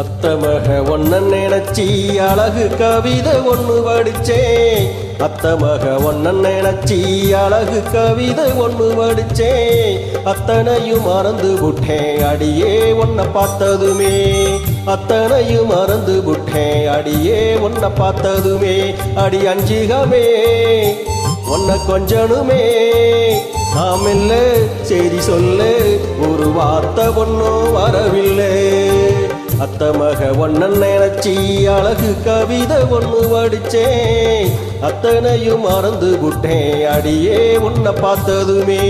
அத்தமக ஒன்ன நினைச்சி அழகு கவிதை ஒன்று படிச்சேன் அத்தமக ஒன்ன நினைச்சி அழகு கவிதை ஒன்று படிச்சேன் அத்தனையும் மறந்து விட்டேன் அடியே ஒன்ன பார்த்ததுமே. அத்தனையும் மறந்து விட்டேன் அடியே ஒன்ன பார்த்ததுமே. அடி அஞ்சிகமே ஒன்ன கொஞ்சனுமே. நாம் இல்லை சரி சொல்லு ஒரு வார்த்தை ஒன்றும் வரவில்லை. அத்தமக ஒன்னன் நினைச்சி அழகு கவிதை ஒன்று வடிச்சேன் அத்தனையும் மறந்து விட்டேன் அடியே உன்னை பார்த்ததுமே.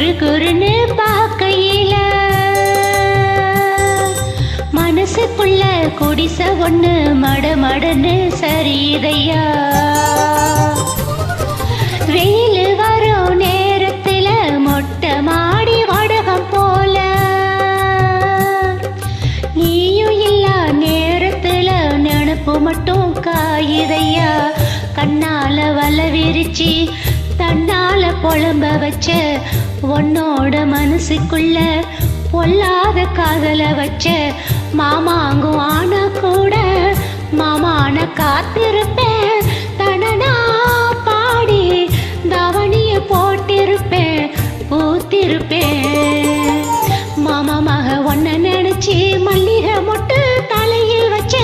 குறு குறுன்னு பார்க்கையில. மனசுக்குள்ள குடிச ஒண்ணு மட மடன்னு சரியுதையா வெயில் வரும் நேரத்துல மொட்டை மாடி வடகம் போல. நீயும் இல்லா நேரத்துல நினப்பு மட்டும் காயுதையா? கண்ணால வல விரிச்சு கண்ணால புலம்ப வச்ச உன்னோட மனசுக்குள்ள பொல்லாத காதல வச்ச மாமாங்கும் ஆனா கூட மாமான காத்திருப்பேன் தனனா பாடி தவணிய போட்டிருப்பேன் பூத்திருப்பேன் மாமா மக ஒன்ன நினைச்சு மல்லிகை மொட்டு தலையில் வச்ச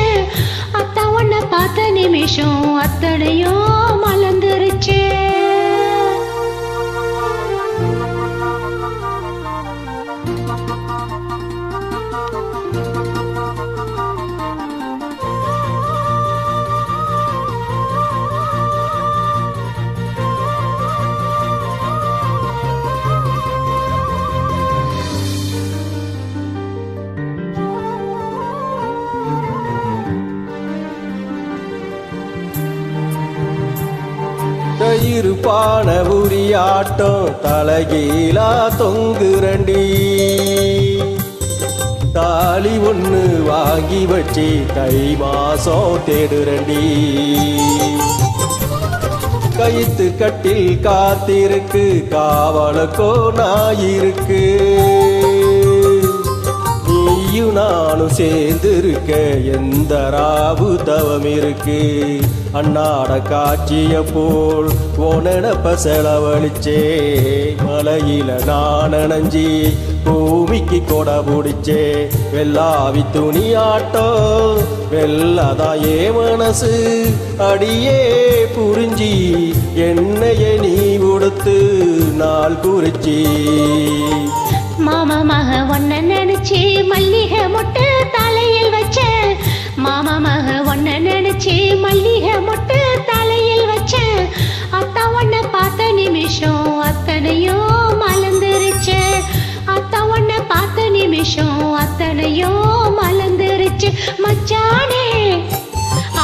அத்தா ஒன்ன பார்த்த நிமிஷம் அத்தனையும் தயிர் பான உரியாட்டம் தலைகீழா தொங்குரண்டி தாலி ஒன்று வாங்கி வச்சு தை மாசம் தேடுரண்டி கைத்து கட்டில் காத்திருக்கு காவலுக்கோ நாயிருக்கு நீயும் நானும் சேர்ந்திருக்க எந்த ரா இருக்கு அண்ணாட காட்சிய போல் உனப்ப செலவழிச்சே. மலையில நான் நனைஞ்சி பூமிக்கு கொட பிடிச்சே. வெள்ளாவி துணி ஆட்டம் வெள்ளதாயே மனசு அடியே புரிஞ்சி. என்னைய நீ உடுத்து நாள் குறிச்சி. மாமா மக ஒன்ன நினைச்சு மல்லிகை மொட்டு தலையில் வச்ச. மக ஒன்ன நினைச்சு மல்லிகை மொட்டு தலையில் வச்சேன். அத்தா ஒன்ன பார்த்த நிமிஷம் அத்தனையும் மலர்ந்துருச்சு. அத்தா ஒன்ன பார்த்த நிமிஷம் அத்தனையும் மலர்ந்துருச்சு. மச்சானே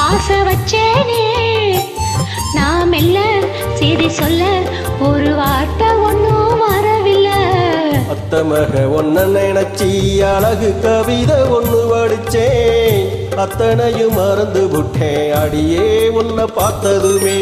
ஆசை வச்சேனே. நாம் மெல்ல செய்தி சொல்ல ஒரு வார்த்தை ஒன்றும் வரவில்லை. அத்தமக ஒன்ன நினைச்சி அழகு கவிதை ஒன்று படிச்சேன் அத்தனையும் மறந்து விட்டேன் அடியே உன்னை பார்த்ததுமே.